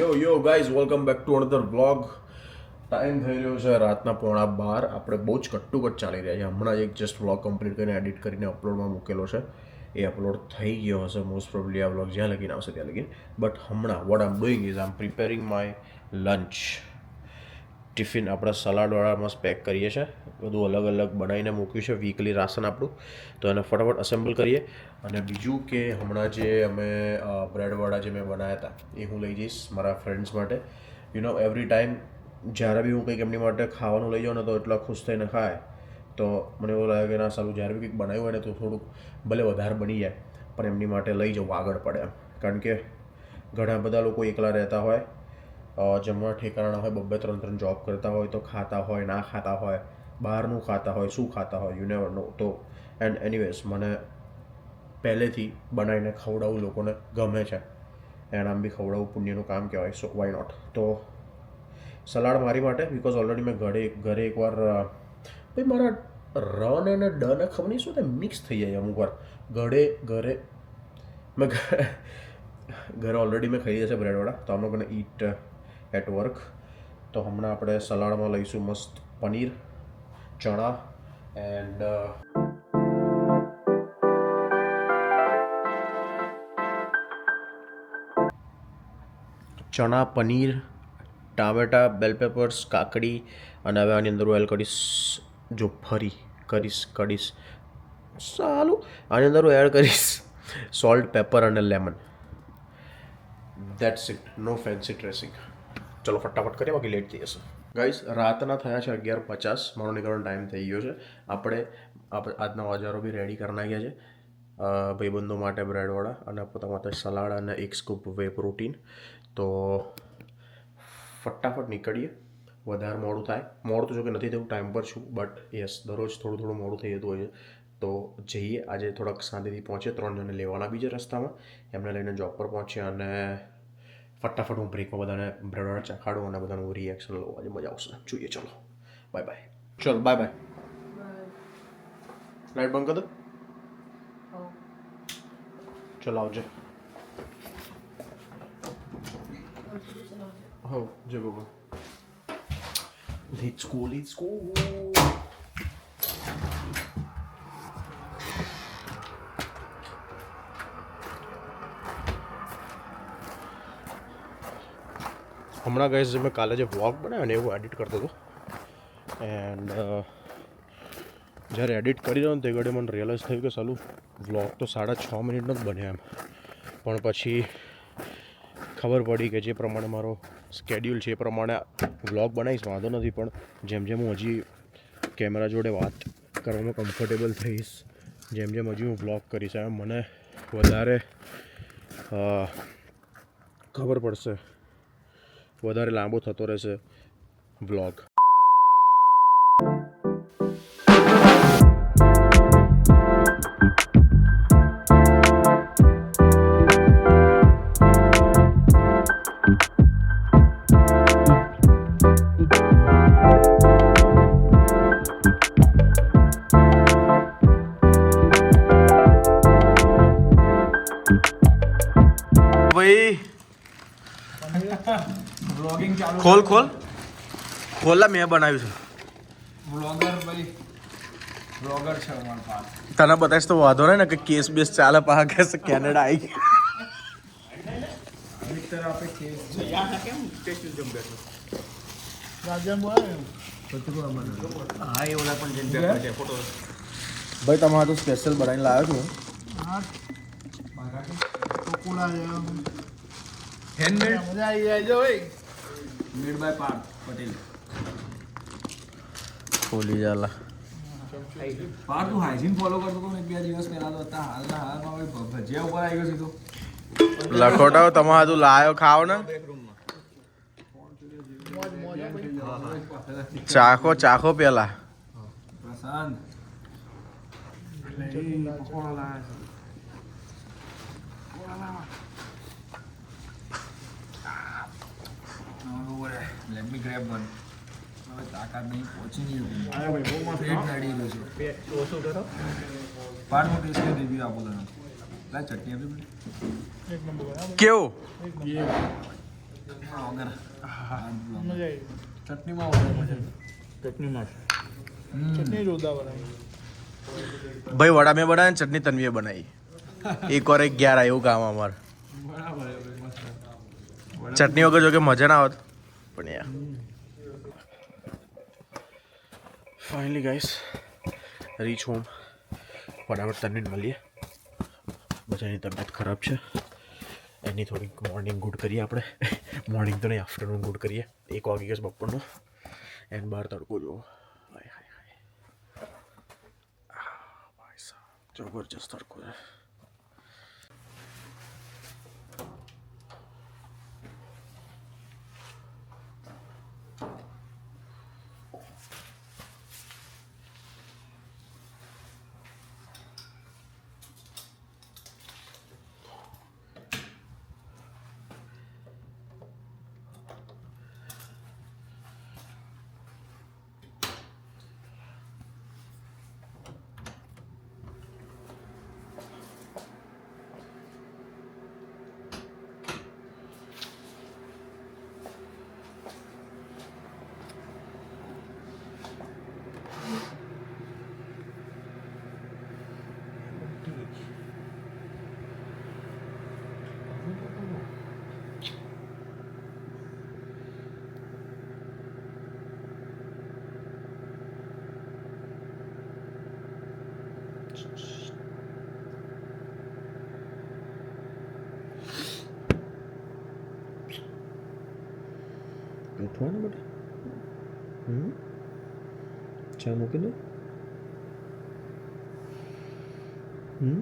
Yo yo guys welcome back to another blog time થઈ રહ્યો છે રાતના પોણા બાર. આપણે બહુ જ કટ્ટુકટ ચાલી રહ્યા છે. હમણાં એક જસ્ટ વ્લોગ કમ્પ્લીટ કરીને એડિટ કરીને અપલોડમાં મૂકેલો છે. એ અપલોડ થઈ ગયો હશે મોસ્ટ પ્રોબ્લી આ વ્લોગ જ્યાં લગીને આવશે ત્યાં લગીને. બટ હમણાં what I'm doing is I'm preparing my lunch tiffin આપણે સલાડવાળામાં પેક કરીએ છીએ. બધું અલગ અલગ બનાવીને મૂક્યું છે વીકલી રાશન આપણું. તો એને ફટાફટ અસેમ્બલ કરીએ. અને બીજું કે હમણાં જે અમે બ્રેડવાળા જે મેં બનાવ્યા હતા, એ હું લઈ જઈશ મારા ફ્રેન્ડ્સ માટે. યુ નો એવરી ટાઈમ જ્યારે બી હું કંઈક એમની માટે ખાવાનું લઈ જાઉં ને તો એટલા ખુશ થઈને ખાય. તો મને એવું લાગે કે ના સારું જ્યારે બી કંઈક બનાવ્યું હોય ને તો થોડુંક ભલે વધારે બની જાય, પણ એમની માટે લઈ જવું, આગળ પડે કારણ કે ઘણા બધા લોકો એકલા રહેતા હોય જમવા ઠેકાણા હોય બબ્બે ત્રણ ત્રણ જોબ કરતા હોય તો ખાતા હોય, ના ખાતા હોય, બહારનું ખાતા હોય, શું ખાતા હોય યુ નો તો એન્ડ એનીવેઝ મને પહેલેથી બનાવીને ખવડાવવું લોકોને ગમે છે. એન્ડ આમ બી ખવડાવવું પુણ્યનું કામ કહેવાય સો વાય નોટ તો, સલાડ મારી માટે બિકોઝ ઓલરેડી મેં ઘરે ઘરે એકવાર ભાઈ મારા રન અને ડન ખબર નહીં, શું થાય મિક્સ થઈ જાય અમુક વાર. ઘરે ઘરે, મેં ઘરે ઓલરેડી મેં ખાઈ જશે બ્રેડવાળા તો આમ લોકોને ઈટ એટ વર્ક તો હમણાં આપણે સલાડમાં લઈશું મસ્ત પનીર, ચણા એન્ડ ચણા, પનીર, ટામેટા બેલ પેપર્સ કાકડી અને હવે આની અંદર ઓઇલ કરીશ. જો ફરી કરીશ કરીશ. સારું આની અંદર હું એડ કરીશ સોલ્ટ પેપર અને lemon that's it no fancy dressing ચલો ફટાફટ કરીએ, બાકી લેટ થઈ જશે. ગાઈસ રાતના થયા છે અગિયાર પચાસ. મારો નીકળવાનો ટાઈમ થઈ ગયો છે. આપણે આજના ઓજારો બી રેડી કરી નાખ્યા છે. ભાઈબંધો માટે બ્રેડવાળા અને પોતા માટે સલાડ અને એક સ્કૂપ વે પ્રોટીન તો ફટાફટ નીકળીએ. વધારે મોડું થાય. મોડું તો જો કે નથી થયું ટાઈમ પર છું બટ યસ દરરોજ થોડું થોડું મોડું થઈ જતું હોય છે. તો જઈએ, આજે થોડાક શાંતિથી પહોંચીએ. ત્રણ જણને લેવાના બીજા રસ્તામાં. એમને લઈને જોબ પર પહોંચીએ અને ફટાફટ હું બ્રેકમાં બધાને બ્રેડ ચખાડું અને બધાનું રિએક્શન લઉં. આજે મજા આવશે. જોઈએ ચલો. બાય બાય ચલો બાય બાય લાઈટ બંધ કરી દો. ચલો આવજે. હો જે બાબા Let's go, let's go. હમણાં ગઈ મેં કાલે જે વ્લોગ બનાવ્યો ને એવું એડિટ કરતો હતો. એન્ડ જ્યારે એડિટ કરી રહ્યો ને તે ઘડી મને રિયલાઇઝ થયું કે સાલું વ્લોગ તો સાડા છ મિનિટનો જ બન્યો એમ. પણ પછી ખબર પડી કે જે પ્રમાણે મારો સ્કેડ્યુલ છે એ પ્રમાણે વ્લોગ બનાવીશ, વાંધો નથી, પણ જેમ જેમ હું હજી કેમેરા જોડે વાત કરવામાં કમ્ફર્ટેબલ થઈશ, જેમ જેમ હજી હું વ્લોગ કરીશ, એમ મને વધારે ખબર પડશે. વધારે લાંબો થતો રહેશે વ્લોગ ખોલ ખોલ. ખોલા મેં બનાવ્યું છે. વ્લોગર ભાઈ. વ્લોગર છે અમારા પાસે તને બતાવીશ તો વાંધો નહીં ને કે કેસ બેસ ચાલે પા કે કેનેડા આવી ગયા ભાઈ તમારે તો સ્પેશિયલ બનાવીને લાવ્યો છું handmade made by Parth Patel ખોલી જાલા પાર્થ તું હાઇજીન ફોલો કરતો તો એક બે દિવસ પહેલા તો હતા હાલના હાલમાં હવે ભજીયા ઉપર આવી ગયો સીધો. લખોટાઓ તમારે તું લાયો ખાવ ને. ચાખો ચાખો પેલા. પ્રશાંત. પકોડા લાયા છે. લેટ મી ગ્રેબ વન હવે તાકાત નહીં પહોંચી નહીં પેટ કાઢી રહ્યો છે. પાર્ટ હું ટેસ્ટ રિવ્યુ આપો તને લા ચટણી આપી મને. કેવું? વગર. મજા આવી ચટણીમાં વગર મજા ચટણીમાં. ચટણી જોરદાર બનાવી. ભાઈ વડા મેં બનાવી ચટણી તન્વીએ બનાવી. એક વાર એક ગ્યાર આવ્યું કામ અમાર. બરાબર ભાઈ, મસ્ત. ચટણી વગર જો કે મજા ના આવત. પણ યાર. ફાઇનલી ગાઈસ રીચ હોમ ફટાફટ તન્વીને મળીએ. બધાની તબિયત ખરાબ છે. એની થોડીક મોર્નિંગ ગુડ કરીએ આપણે. મોર્નિંગ તો નહીં આફ્ટરનૂન ગુડ કરીએ. એક વાગી ગયો બપોરનો. એન બહાર તડકો જુઓ હાય હાય હાય. જબરજસ્ત તડકો છે. ઉઠવાનું બધા હમ? ચા મૂકી દો હમ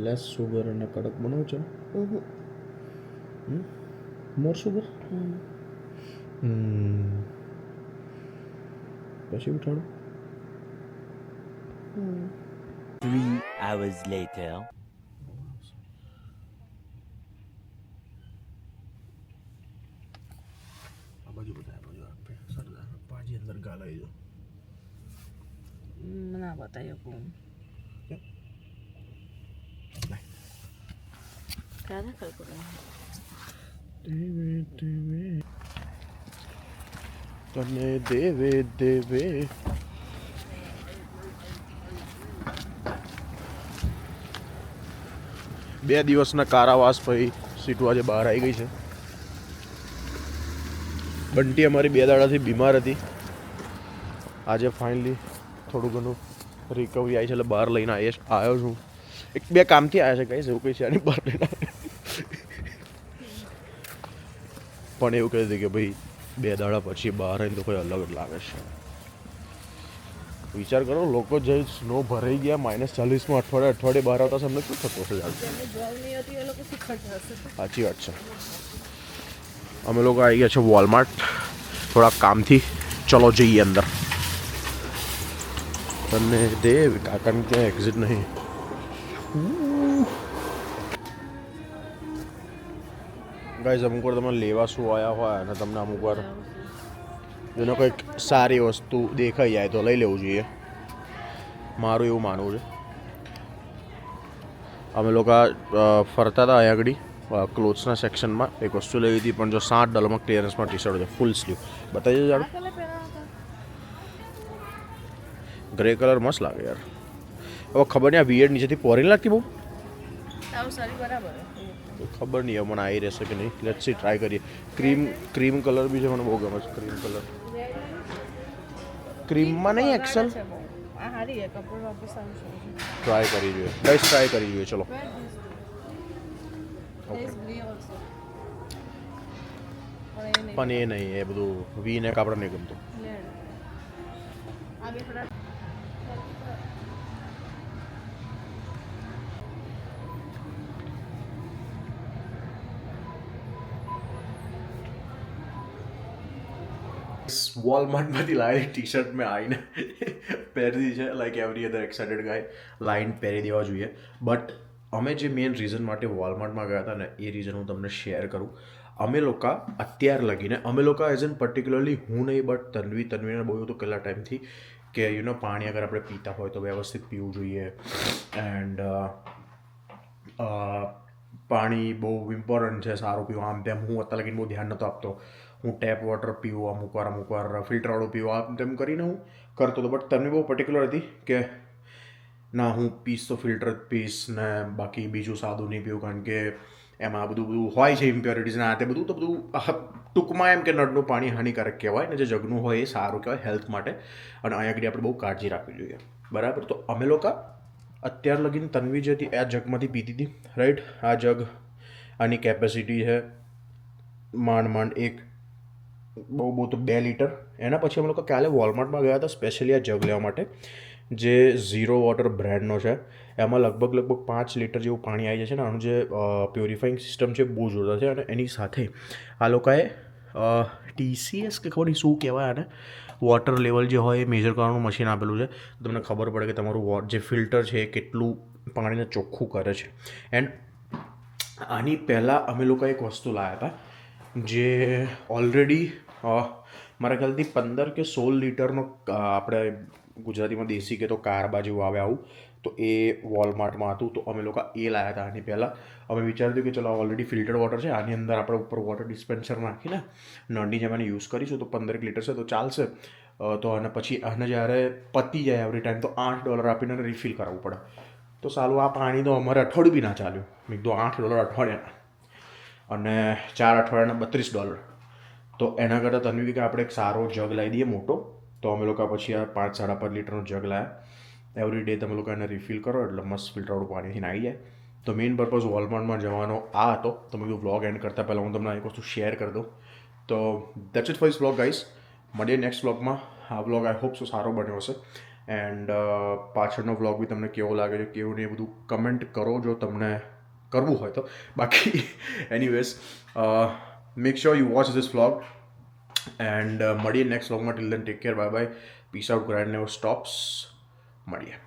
લેસ સુગર અને કડક બનાવો છો હમ? મોર સુગર હમ પછી ઉઠાડો Three hours later. આ બાજુ બધા આ બાજુ આપે સરદાર પાજી અંદર ગાલાઈ દો ના બતાવી શકું ક્યારે ખબર દેવે દેવે તને દેવે દેવે. બે દિવસના કારાવાસ પછી સીટુ આજે બહાર આવી ગઈ છે. બંટી અમારી બે દાડાથી બીમાર હતી. આજે ફાઇનલી થોડું ઘણું રિકવરી આવી છે એટલે બહાર લઈને આવ્યો છું. એક બે કામથી આવ્યા છે, કઈ એવું કંઈ છે આની બહાર લઈને આવ્યો. પણ એવું કહી દીધું કે ભાઈ બે દાડા પછી બહાર આવીને તો કોઈ અલગ જ લાગે છે. વિચાર કરો લોકો જે સ્નો ભરાઈ ગયા માઇનસ ચાલીસમાં અઠવાડિયે અઠવાડિયે બહાર આવતા એમને શું થતું હશે સાચી વાત છે. અમે લોકો આવી ગયા છે વોલમાર્ટ થોડા કામથી. ચલો જઈએ અંદર. અને દે કાકાને ક્યાં એક્ઝિટ નહીં. ગાઈઝ અમુક વાર તમે લેવા શું આવ્યા હોય અને તમને અમુક વાર જેનો કંઈક સારી વસ્તુ દેખાઈ જાય તો લઈ લેવું જોઈએ. મારું એવું માનવું છે. અમે લોકો ફરતા હતા અહીંયા આગળ ક્લોથ્સના સેક્શનમાં એક વસ્તુ લઈ હતી પણ જો સાત ડોલરમાં ક્લિયરન્સમાં ટી શર્ટ છે ફૂલ સ્લીવ બતાવી જાડો ગ્રે કલર મસ્ત લાગે યાર. હવે ખબર નહીં આ વિયર નીચેથી પોરી લાગતી બહુ? સારી બરાબર. ખબર નહીં હમણાં આવી રહેશે કે નહીં. લેટ સી ટ્રાય કરીએ. ક્રીમ ક્રીમ કલર બી છે મને બહુ ગમે છે ક્રીમ કલર ક્રીમમાં નહીં એક્સેલ ટ્રાય કરી જોઈએ. ગાઈસ ટ્રાય કરી જોઈએ ચલો. એ નહીં પણ એ નહીં. એ બધું વી ને કાપડ નહીં ગમતું. વોલમાર્ટમાંથી લાવેલી ટી શર્ટ મેં આવીને પહેરી છે like every other excited guy line પહેરી દેવા જોઈએ. બટ અમે જે મેઇન રીઝન માટે વોલમાર્ટમાં ગયા હતા ને, એ રીઝન હું તમને શેર કરું. અમે લોકો અત્યાર લગીને, અમે લોકો એઝ એન પર્ટિક્યુલરલી હું નહીં બટ તન્વી તન્વીને બહુ હતું કેટલા ટાઈમથી કે યુ નો પાણી અગર આપણે પીતા હોય તો વ્યવસ્થિત પીવું જોઈએ. એન્ડ પાણી બહુ ઇમ્પોર્ટન્ટ છે, સારું પીવું. આમ તેમ હું અત્યારે લગીને બહુ ધ્યાન નહોતો આપતો. હું ટેપ વોટર પીવું, અમુક વાર અમુક વાર ફિલ્ટરવાળું પીવું આમ તેમ કરીને હું કરતો હતો. બટ તમને બહુ પર્ટિક્યુલર હતી કે ના, હું પીસ તો ફિલ્ટર પીસ ને બાકી બીજું સાદું નહીં પીવું કારણ કે એમાં બધું બધું હોય છે ઇમ્પ્યોરિટીઝ આ તે બધું, તો બધું ટૂંકમાં એમ કે નળનું પાણી હાનિકારક કહેવાય ને જે જગનું હોય એ સારું કહેવાય હેલ્થ માટે. અને અહીંયા આગળ આપણે બહુ કાળજી રાખવી જોઈએ. બરાબર? તો અમે લોકો અત્યાર લગીને તન્વી જે હતી આ જગમાંથી પીતી હતી. રાઈટ આ જગ, આની કેપેસિટી છે માંડ માંડ એક બહુ બહુ તો બે લીટર. એના પછી અમે લોકો કાલે વોલમાર્ટમાં ગયા હતા સ્પેશિયલી આ જગ લેવા માટે, જે ઝીરો વોટર બ્રાન્ડનો છે. એમાં લગભગ લગભગ પાંચ લીટર જેવું પાણી આવી છે ને, આનું જે પ્યોરિફાઈંગ સિસ્ટમ છે બહુ જોરદાર છે. અને એની સાથે આ લોકોએ ટીસીએસ કે ખબર નહીં શું કહેવાય આને? વોટર લેવલ જે હોય એ મેજર કરવાનું મશીન આપેલું છે. તમને ખબર પડે કે તમારું વોટ જે ફિલ્ટર છે એ કેટલું પાણીને ચોખ્ખું કરે છે. એન્ડ આની પહેલાં અમે લોકો એક વસ્તુ લાવ્યા હતા, જે ઓલરેડી મારા ખ્યાલથી પંદર કે સોળ લીટરનો આપણે ગુજરાતીમાં દેશી કે તો કારબા જેવું આવે આવું, તો એ વોલમાર્ટમાં હતું. તો અમે લોકો એ લાવ્યા હતા આની પહેલાં. અમે વિચાર્યું કે ચલો ઓલરેડી ફિલ્ટર વોટર છે. આની અંદર આપણે ઉપર વોટર ડિસ્પેન્સર નાખીને નળની જેમ એને યુઝ કરીશું. તો પંદરેક લીટર છે, તો ચાલશે. તો અને પછી આને જ્યારે પતી જાય એવરી ટાઈમ તો આઠ ડોલર આપીને રિફિલ કરાવવું પડે. તો સાલું આ પાણી તો અમારે અઠવાડિયું બી ના ચાલ્યું. મેં કીધું આઠ ડોલર અઠવાડિયાના અને ચાર અઠવાડિયાના બત્રીસ ડોલર તો એના કરતાં તન્વી કે આપણે એક સારો જગ લાવી દઈએ મોટો, તો અમે લોકો પછી આ પાંચ સાડા પાંચ લીટરનો જગ લાવ્યા એવરી ડે તમે લોકો એને રિફિલ કરો, એટલે મસ્ત ફિલ્ટરવાળું પાણીથી આવી જાય. તો મેઇન પર્પઝ વોલમાર્ટમાં જવાનો આ હતો. તો મેં વ્લોગ એન્ડ કરતાં પહેલાં હું તમને એક વસ્તુ શેર કરી દઉં. તો that's it for this vlog guys મળીએ નેક્સ્ટ વ્લોગમાં આ વ્લોગ આઈ હોપ સો સારો બન્યો હશે. એન્ડ પાછળનો વ્લોગ બી તમને કેવો લાગે છે, કેવું નહીં એ બધું કમેન્ટ કરો જો તમને કરવું હોય તો. બાકી anyways make sure you watch this vlog and મળીએ નેક્સ્ટ વ્લોગમાં till then take care bye bye peace out grand never stops મળીએ